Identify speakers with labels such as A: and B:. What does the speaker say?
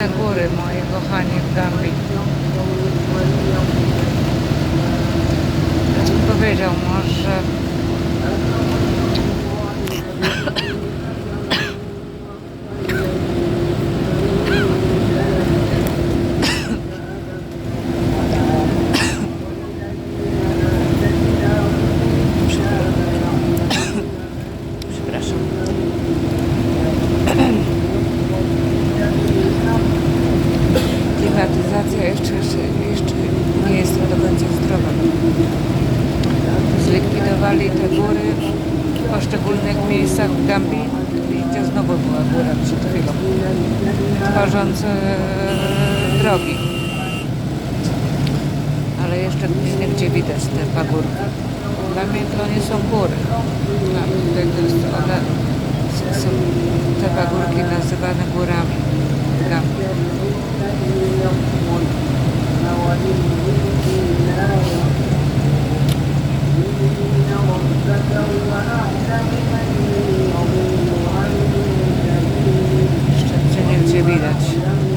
A: Te góry, moi kochani, w Gambii. Powiedział może... Klimatyzacja jeszcze, jeszcze, nie jestem do końca zdrowa. Zlikwidowali te góry w poszczególnych miejscach w Gambii. Widzicie, znowu była góra przed chwilą. Tworząc e, drogi. Ale jeszcze gdzie, gdzie widać te pagórki. Dla mnie to nie są góry. Dla to jest one, są te pagórki nazywane górami Jeszcze nie widać.